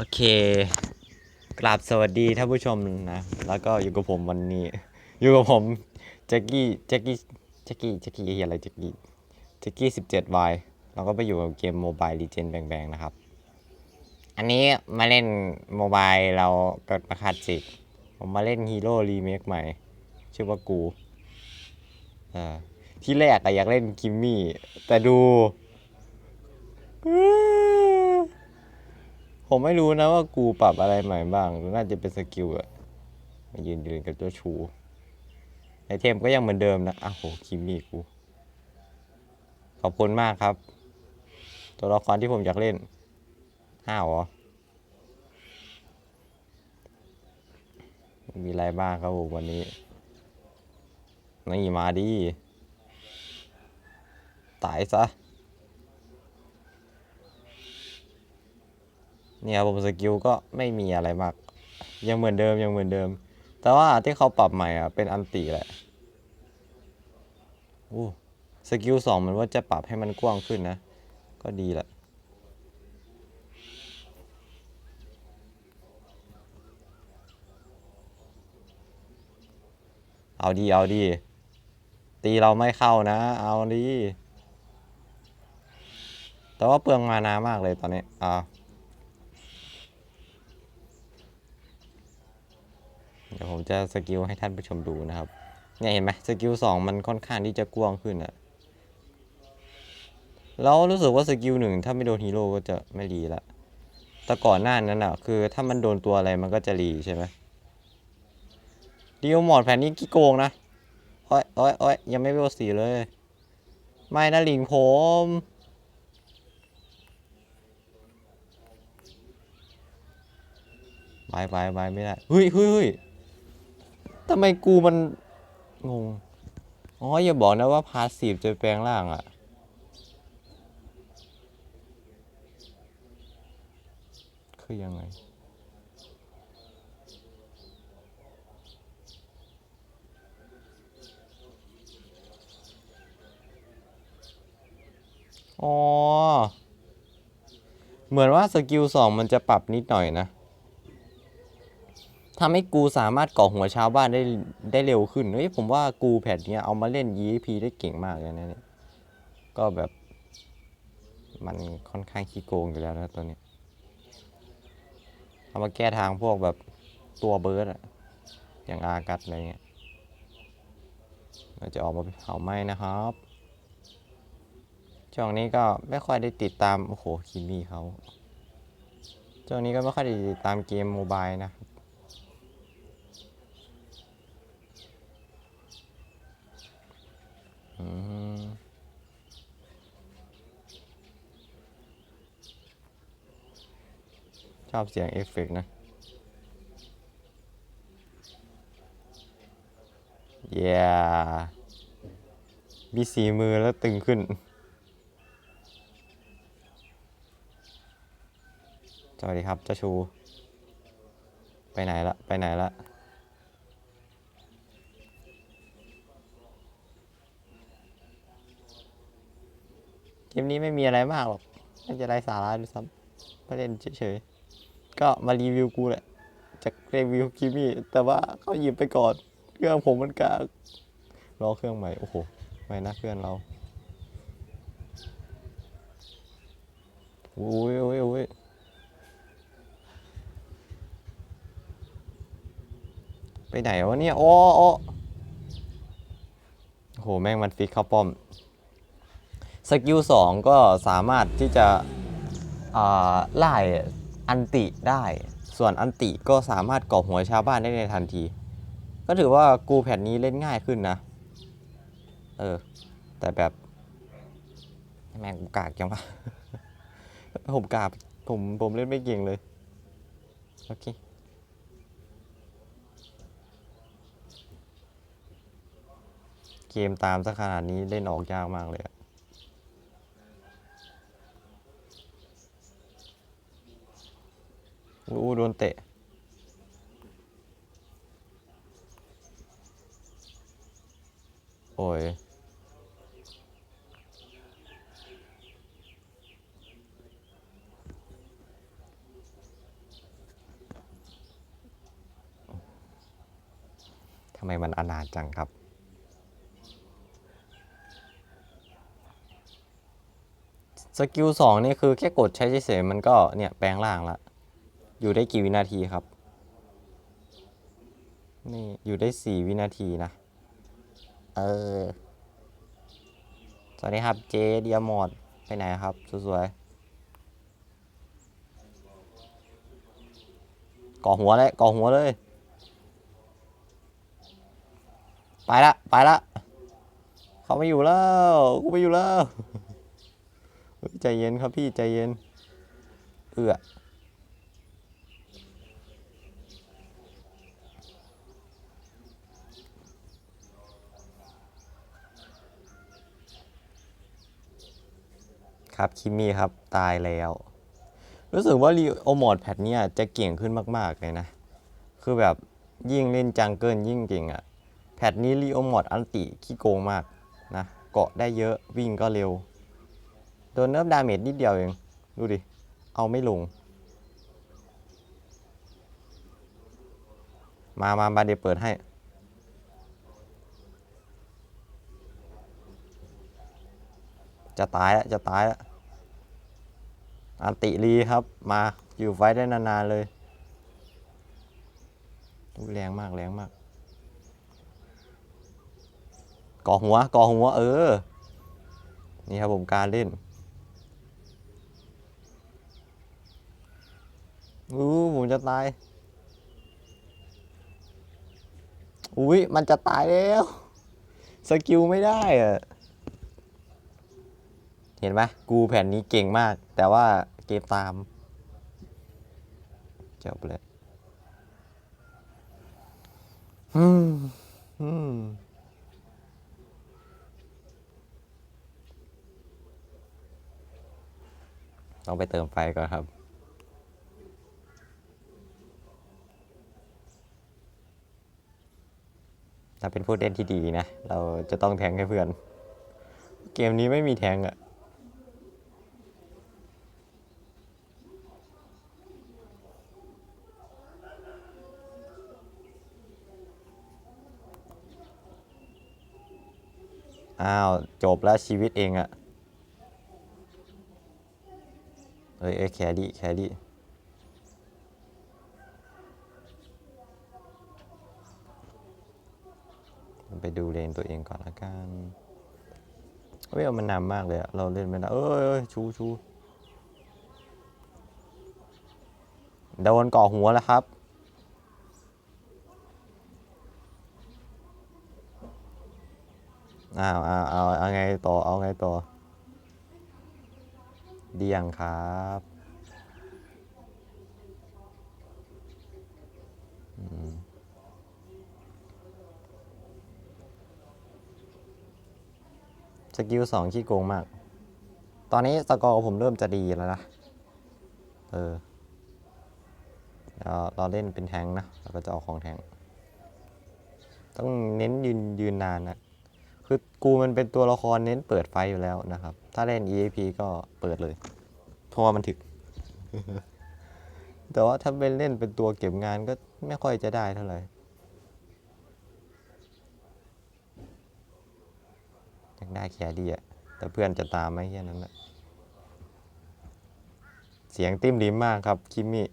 โอเค กราบสวัสดีท่านผู้ชมนะ แล้วก็อยู่กับผมวันนี้ อยู่กับผมแจ็คกี้แจ็คกี้แจ็คกี้แจ็คกี้เฮียอะไรแจ็คกี้แจ็คกี้สิบเจ็ดวายเราก็ไปอยู่กับเกมโมบายลีเจนแบงๆนะครับ อันนี้มาเล่นโมบายเราเกิดมาคาดจิกผมมาเล่นฮีโร่รีเมคใหม่ ชื่อว่ากูเอ่าที่แรกอะอยากเล่นคิมมี่ แต่ดู ผมไม่รู้นะว่ากูปรับอะไรใหม่บ้าง น่าจะเป็นสกิลอะมายืนยืนกับตัวชู ไอเทมก็ยังเหมือนเดิมนะอ้าวโหคิมมี่กู ขอบคุณมากครับ ตัวละครที่ผมอยากเล่นห้าวเหรอ มีอะไรบ้างครับผมวันนี้นี่มาดี ตายซะ เนี่ยผมสกิลก็ไม่มีอะไรมาก ยังเหมือนเดิมยังเหมือนเดิม แต่ว่าที่เขาปรับใหม่อะเป็นอันติแหละโอ้สกิลสองมันว่าจะปรับให้มันกว้างขึ้นนะ ก็ดีแหละเอาดีเอาดีตีเราไม่เข้านะ เอาดีแต่ว่าเปลืองมานามากเลยตอนนี้อ่า ดี๋ยวผมจะสกิลให้ท่านผู้ชมดูนะครับเนี่ยเห็นไหมสกิลสองมันค่อนข้างที่จะกว้างขึ้นอะแล้วรู้สึกว่าสกิลหนึ่งถ้าไม่โดนฮีโร่ก็จะไม่รีละแต่ก่อนหน้านั้นอะคือถ้ามันโดนตัวอะไรมันก็จะรีใช่ไหมดีโอหมอดแผนนี้กี่โกงนะโอ้ยโอ้ยโอ้ยยังไม่เวลสีเลย ไม่นะลิงผมบายบายบายไม่ได้เฮ้ยเฮ้ยเฮ้ย ทำไมกูมันงง อ๋ออย่าบอกนะว่าพาสีฟจะแปลงร่างอะคือยังไง อ๋อ เหมือนว่าสกิลสองมันจะปรับนิดหน่อยนะ ทำให้กูสามารถก่อหัวชาวบ้านได้ได้เร็วขึ้น เฮ้ยผมว่ากูแพทเนี้ยเอามาเล่น EXP ได้เก่งมากเลยนะเนี่ย ก็แบบมันค่อนข้างขี้โกงอยู่แล้วนะตัวนี้ เอามาแก้ทางพวกแบบตัวเบิร์ดอะอย่างอากัดอะไรเงี้ยเราจะออกมาเผาไหม้นะครับช่วงนี้ก็ไม่ค่อยได้ติดตาม โอ้โหคิมมี่เขาช่วงนี้ก็ไม่ค่อยได้ติดตามเกมโมบายนะ อืม ชอบเสียงเอฟเฟกต์นะ เย้มีสีมือแล้วตึงขึ้น สวัสดีครับเจ้าชู ไปไหนละ ไปไหนละ เกมนี้ไม่มีอะไรมากหรอกไม่จะไร้สาระด้วยซ้ำมาเล่นเฉยๆ ก็มารีวิวกูแหละจะรีวิวคิมี่ แต่ว่าเขาหยิบไปก่อน เครื่องผมมันกากรอเครื่องใหม่ โอ้โห ไม่นะเครื่องเราโอ้ยโอ้ยโอ้ยไปไหนวะเนี่ยอ้โอ้โอ้โห แม่งมันฟิกเข้าป้อม สกิลสองก็สามารถที่จะอ่าไล่อันติได้ ส่วนอันติก็สามารถก่อหัวชาวบ้านได้ในทันที ก็ถือว่ากูแผ่นนี้เล่นง่ายขึ้นนะ เออ แต่แบบ แม่งกูกากจังวะผมกากผมผมเล่นไม่เก่งเลย โอเคเกมตามสักขนาดนี้เล่นออกยากมากเลยอะ อู้โดนเตะ โอ้ย ทำไมมันอนาจังครับสกิลสองนี่คือแค่กดใช้เฉยๆมันก็เนี่ยแปลงร่างละ อยู่ได้กี่วินาทีครับ นี่อยู่ได้สี่วินาทีนะ เออ สวัสดีครับเจเดียมอดไปไหนครับ สวยๆก่อหัวเลยก่อหัวเลย ไปละ ไปละ เขาไม่อยู่แล้ว กูไม่อยู่แล้ว ใจเย็นครับพี่ใจเย็น เอือ ครับคิมมี่ครับตายแล้ว รู้สึกว่ารีโอมอดแพทเนี่ยจะเก่งขึ้นมากๆเลยนะ คือแบบยิ่งเล่นจังเกิลยิ่งเก่งอะแพทนี้รีโอมอดอันติขี้โกงมากนะเกาะได้เยอะวิ่งก็เร็ว โดนเนิร์ฟดาเมจนิดเดียวเอง ดูดิ เอาไม่ลง มามามาเดี๋ยวเปิดให้จะตายแล้ว จะตายแล้ว อันติรีครับ มาอยู่ไฟได้นานๆเลยอุ๊ยแรงมากแรงมาก ก่อหัวก่อหัว เออ นี่ครับผมการเล่นอู้ผมจะตาย อุ้ยมันจะตายแล้ว สกิลไม่ได้อะ เห็นไหมกูแผ่นนี้เก่งมาก แต่ว่าเกมตามจบเลยอืมอืมต้องไปเติมไฟก่อนครับ ถ้าเป็นผู้เล่นที่ดีนะ เราจะต้องแทงให้เพื่อน เกมนี้ไม่มีแทงอะ อ้าว จบแล้วชีวิตเองอะเอ้ยเอ้ยแครี่แครี่ไปดูเลนตัวเองก่อนละกันเฮ้ยมันนำมากเลยอะเราเล่นไม่ได้เอ้ยเอ้ยชูชูโดนก่อหัวแล้วครับ อ้าวอ้าวเอาเอาไงต่อเอาไงต่อ เดียงครับสกิลสองขี้โกงมาก ตอนนี้สกอร์ผมเริ่มจะดีแล้วนะ เออ เราเล่นเป็นแทงนะ เราก็จะออกของแทง ต้องเน้นยืนยืนนานนะ คือกูมันเป็นตัวละครเน้นเปิดไฟอยู่แล้วนะครับ ถ้าเล่น EAP ก็เปิดเลย เพราะว่ามันถึก แต่ว่าถ้าเป็นเล่นเป็นตัวเก็บงานก็ไม่ค่อยจะได้เท่าไหร่อยากได้แครี่อะแต่เพื่อนจะตามไหมแค่นั้นแหละเสียงติ้มลิ้มมากครับ คิมมี่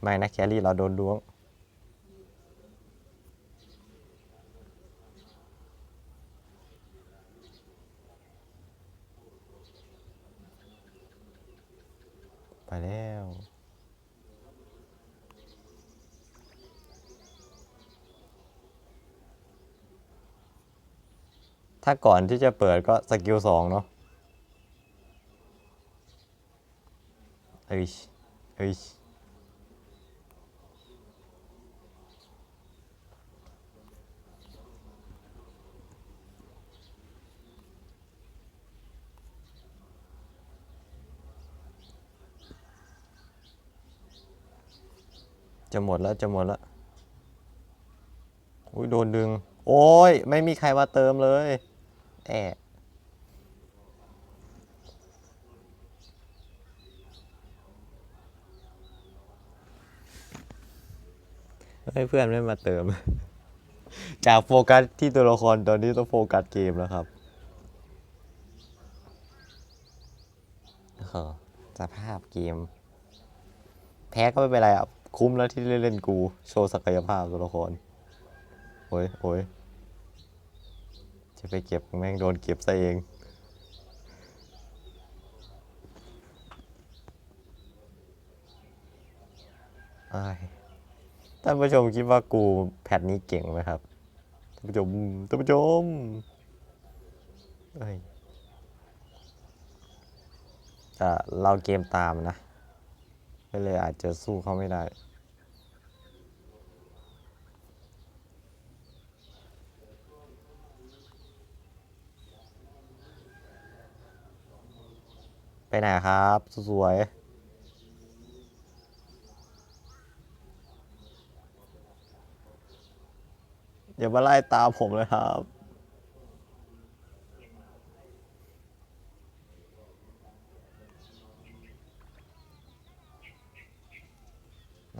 ไม่นะแครี่เราโดนล้วง ไปแล้ว ถ้าก่อนที่จะเปิดก็สกิลสองเนาะเอ้ยเอ้ย จะหมดแล้วจะหมดแล้วอุ้ยโดนดึง โอ้ย ไม่มีใครมาเติมเลยแอบให้เพื่อนไม่มาเติม จากโฟกัสที่ตัวละครตอนนี้ต้องโฟกัสเกมแล้วครับสภาพเกม แพ้ก็ไม่เป็นไรครับ คุ้มแล้วที่เล่นกู โชว์ศักยภาพตัวละคร โอ้ยโอ้ยจะไปเก็บแม่งโดนเก็บซะเองอ้ท่านผู้ชมคิดว่ากูแพทนี้เก่งไหมครับ ท่านผู้ชม ท่านผู้ชมเอ้ยแต่เราเกมตามนะ ก็เลยอาจจะสู้เขาไม่ได้ ไปไหนครับ สวย อย่ามาไล่ตามผมเลยครับ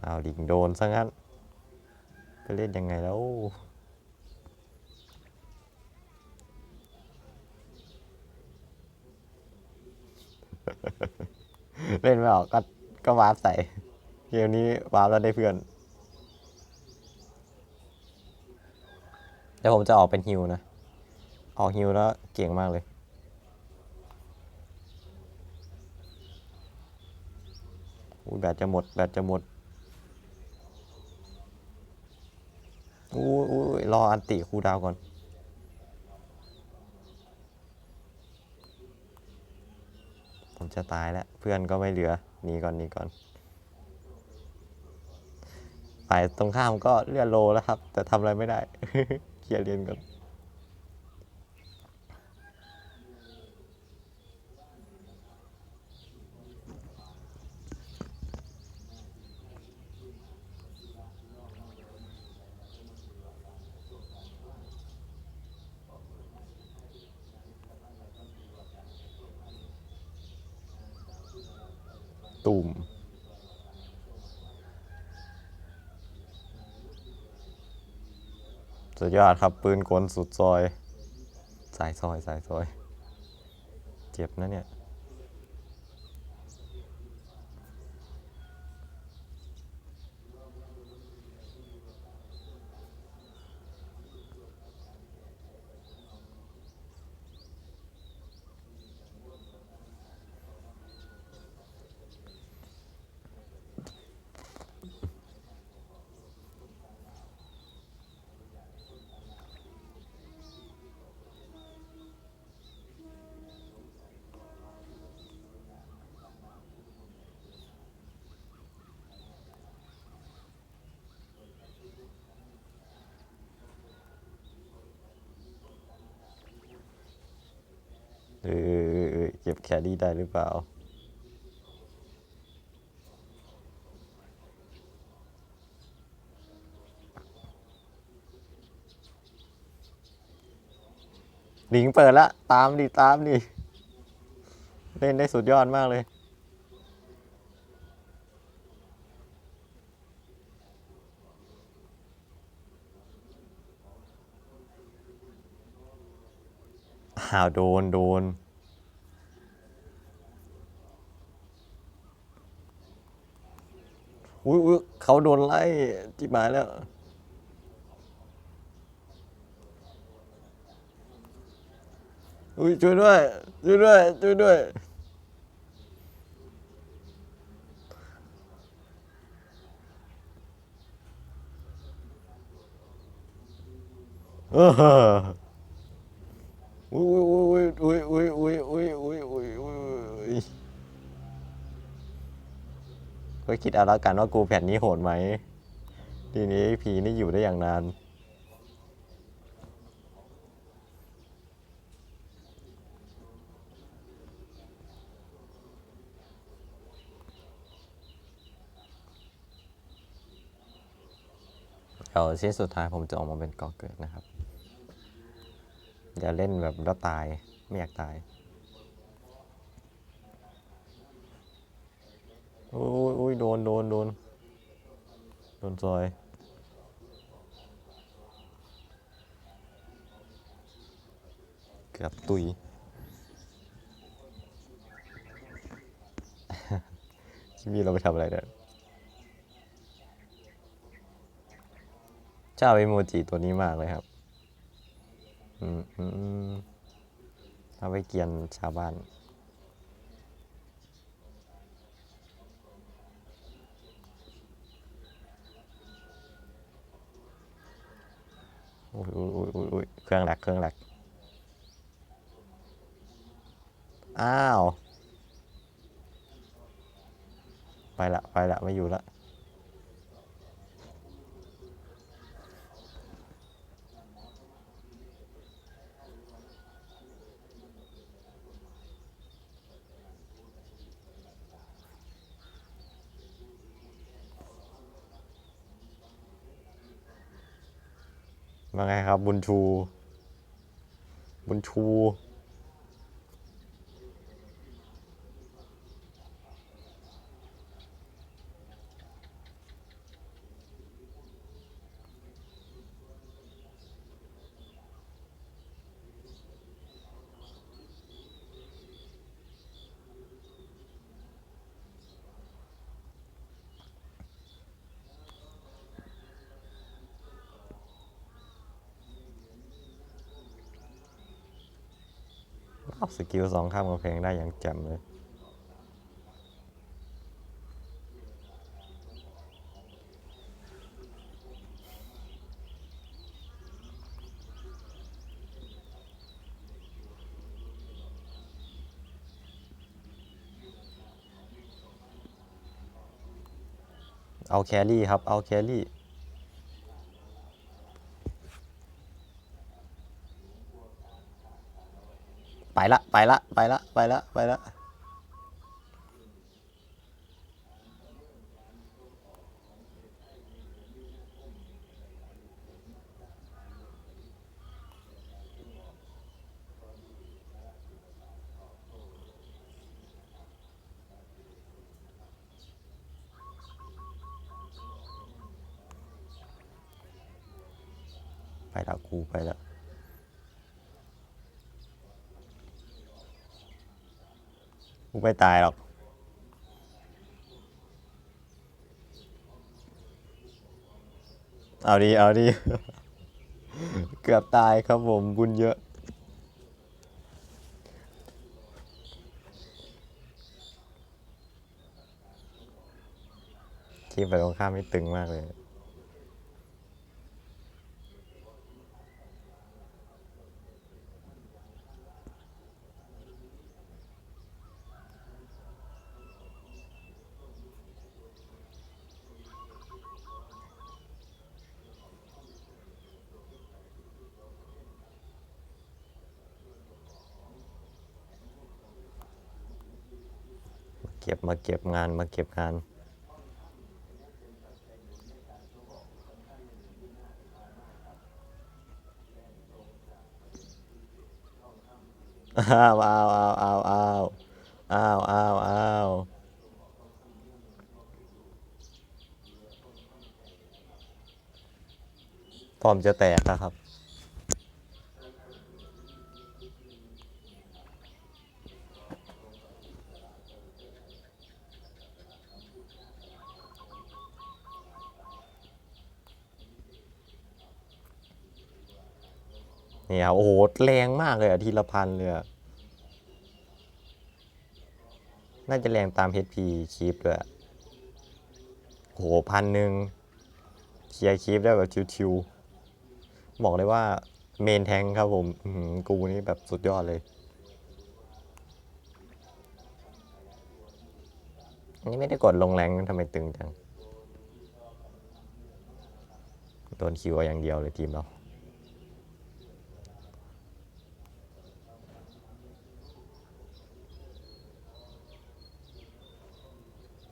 เอาดิ่งโดนซะงั้นไปเล่นยังไงแล้ว เล่นไม่ออกก็ก็วาร์ปใส่ เกมนี้วาร์ปแล้วได้เพื่อนเดี๋ยวผมจะออกเป็นฮิวนะ ออกฮิวแล้วเก่งมากเลยอุ้ยแบตจะหมดแบตจะหมดอุ้ยอุ้ยรออันติคูดาวก่อน ผม จะตายแล้ว เพื่อนก็ไม่เหลือหนีก่อนหนีก่อนฝ่ายตรงข้ามก็เลื่อนโลแล้วครับ แต่ทำอะไรไม่ได้ เคลียร์เรียนก่อน ตุ่ม สุดยอดครับ ปืนกลสุดซอย สายซอยสายซอย เจ็บนะเนี่ย เออเก็บแครี่ได้หรือเปล่า หลิงเปิดละ ตามดิ ตามดิ เล่นได้สุดยอดมากเลย อ้าวโดนโดน อุ้ยเขาโดนไล่จิบหมายแล้วอุ้ยช่วยด้วยช่วยด้วยช่วยด้วยเออ อุ้ยอุ้ยอุ้ยอุ้ยอุ้ยอุ้ยอุ้ยอุ้ยอุ้ยอุ้ยก็คิดเอาล้วกันว่ากูแผ่นนี้โหดไหม ทีนี้ผีนี่อยู่ได้อย่างนานเดี๋ยวชิ้นสุดท้ายผมจะออกมาเป็นกอเกิดนะครับ อย่าเล่นแบบแล้วตาย ไม่อยากตาย โอ้ยโอ้ยโดน โดน โดน โดนซอย เกือบตุย ชิมีเราไปทำอะไรเด้อยชอบไอโมจิตัวนี้มากเลยครับ เอาไว้เกียนชาวบ้านอุ้ยอุ้ยอุ้ยอุ้ยเครื่องหลกเครื่องหลกอ้าว ไปละ ไปละ ไม่อยู่ละ ว่าไงครับ บุญชู บุญชู สกิลสองข้ามกำแพงได้อย่างแจ่มเลย เอาแครี่ครับ เอาแครี่ ไปละไปละไปละไปละไปละกูไปละ กูไม่ตายหรอก เอาดีเอาดี เกือบตายครับผมบุญเยอะ ทีมฝ่ายตรงข้ามไม่ตึงมากเลย ก็บมาเก็บงานมาเก็บงาน อ้าวอ้าวอ้าวอ้าวอ้าวอ้าวอ้าวอ้าวพร้อมจะแตกแล้วครับ นี่ยครับโอ้โหแรงมากเลยอะทีละพันเลยน่าจะแรงตาม HP คีปด้วยโอ้โหพันหนึ่งเคลียร์คีปได้แบบชิวๆบอกเลยว่าเมนแทงครับผมกูนี่แบบสุดยอดเลยอันนี้ไม่ได้กดลงแรงทำไมตึงจัง โดนคิวอย่างเดียวเลยทีมเรา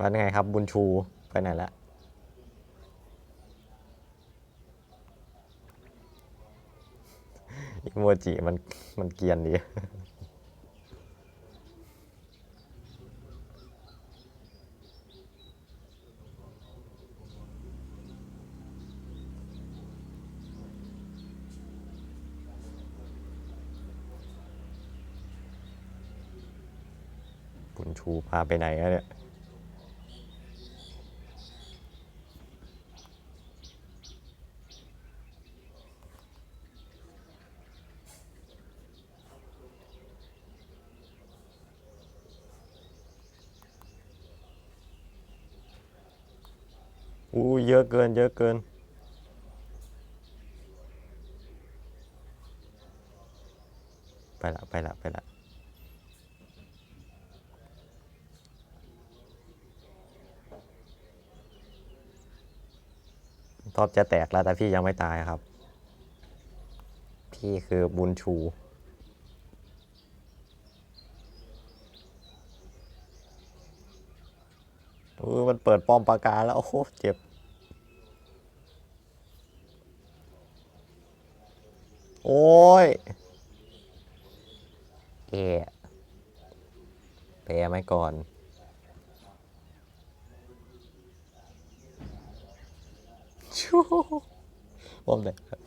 แล้วไงครับ บุญชูไปไหนแล้วอิโมจิมันมันเกียนดีบุญชูพาไปไหนอะเนี่ย อู้เยอะเกิน เยอะเกิน ไปละ ไปละ ไปละตอบจะแตกแล้วแต่พี่ยังไม่ตายครับ พี่คือบุญชู เออมันเป้อมปราการแล้ว โอ้โห เจ็บ โอ้ยแกแปรไหมก่อน ชูป้อมไหนครับ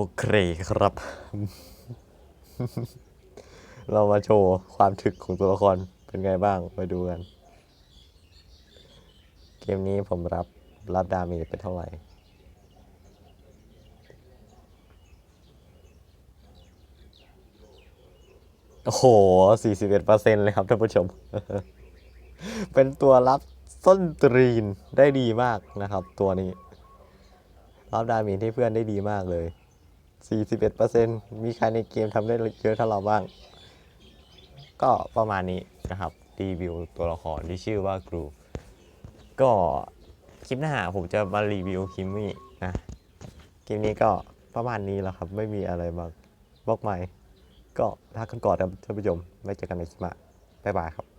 โอเคครับ เรามาโชว์ความถึกของตัวละครเป็นไงบ้างไปดูกัน เกมนี้ผมรับรับดาเมจไปเท่าไหร่โอ้โห 41%เลยครับท่านผู้ชม เป็นตัวรับส้นตรีนได้ดีมากนะครับ ตัวนี้ รับดาเมจที่เพื่อนได้ดีมากเลย 41%มีใครในเกมทำได้เยอะเท่าเราบ้าง ก็ประมาณนี้นะครับ รีวิวตัวละครที่ชื่อว่ากรู ก็คลิปหน้าผมจะมารีวิวคิมมี่นะเกมนี้ก็ประมาณนี้แล้วครับ ไม่มีอะไรมากบอกใหม่ ก็ลากันก่อนครับท่านผู้ชมไว้เจอกันในคลิปหน้าบ๊ายบายครับ